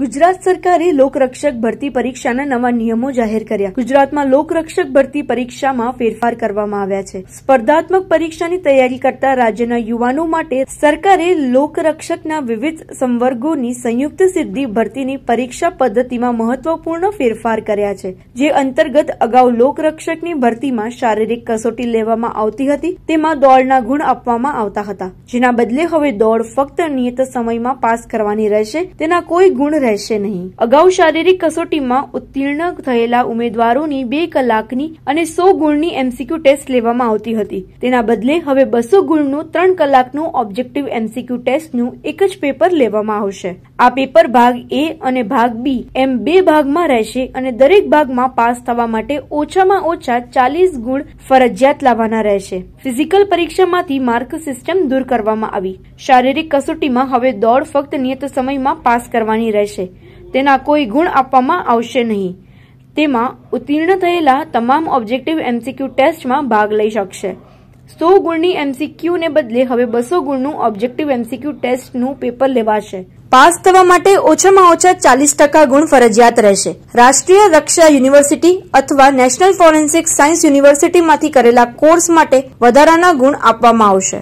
ગુજરાત સરકારે લોકરક્ષક ભરતી પરીક્ષાના નવા નિયમો જાહેર કર્યા. ગુજરાતમાં લોકરક્ષક ભરતી પરીક્ષામાં ફેરફાર કરવામાં આવ્યા છે. સ્પર્ધાત્મક પરીક્ષાની તૈયારી કરતા રાજ્યના યુવાનો માટે સરકારે લોકરક્ષકના વિવિધ સંવર્ગોની સંયુક્ત સિદ્ધિ ભરતીની પરીક્ષા પદ્ધતિમાં મહત્વપૂર્ણ ફેરફાર કર્યા છે. જે અંતર્ગત અગાઉ લોકરક્ષકની ભરતીમાં શારીરિક કસોટી લેવામાં આવતી હતી, તેમાં દોડના ગુણ આપવામાં આવતા હતા. જેના બદલે હવે દોડ ફક્ત નિયત સમયમાં પાસ કરવાની રહેશે, તેના કોઈ ગુણ રહેશે નહીં. અગાઉ શારીરિક કસોટીમાં ઉત્તીર્ણ થયેલા ઉમેદવારોની બે કલાકની અને સો ગુણની એમસીક્યુ ટેસ્ટ લેવામાં આવતી હતી. તેના બદલે હવે બસો ગુણનું ત્રણ કલાકનું ઓબ્જેક્ટિવ એમસીક્યુ ટેસ્ટનું એક જ પેપર લેવામાં આવશે. આ પેપર ભાગ એ અને ભાગ બી એમ બે ભાગમાં રહેશે અને દરેક ભાગમાં પાસ થવા માટે ઓછામાં ઓછા ચાલીસ ગુણ ફરજિયાત લાવવાના રહેશે. ફિઝિકલ પરીક્ષામાંથી માર્ક સિસ્ટમ દૂર કરવામાં આવી. શારીરિક કસોટીમાં હવે દોડ ફક્ત નિયત સમયમાં પાસ કરવાની રહેશે. તેના કોઈ ગુણ આપવામાં આવશે નહીં. તેમાં ઉત્તીર્ણ થયેલા તમામ ઓબ્જેક્ટિવ એમસીક્યુ ટેસ્ટમાં ભાગ લઈ શકશે. સો ગુણની એમસીક્યુ ને બદલે હવે બસો ગુણનું ઓબ્જેક્ટિવ એમસીક્યુ ટેસ્ટનું પેપર લેવાશે. પાસ થવા માટે ઓછામાં ઓછા ચાલીસ ટકા ગુણ ફરજિયાત રહેશે. રાષ્ટ્રીય રક્ષા યુનિવર્સિટી અથવા નેશનલ ફોરેન્સિક સાયન્સ યુનિવર્સિટીમાંથી કરેલા કોર્સ માટે વધારાના ગુણ આપવામાં આવશે.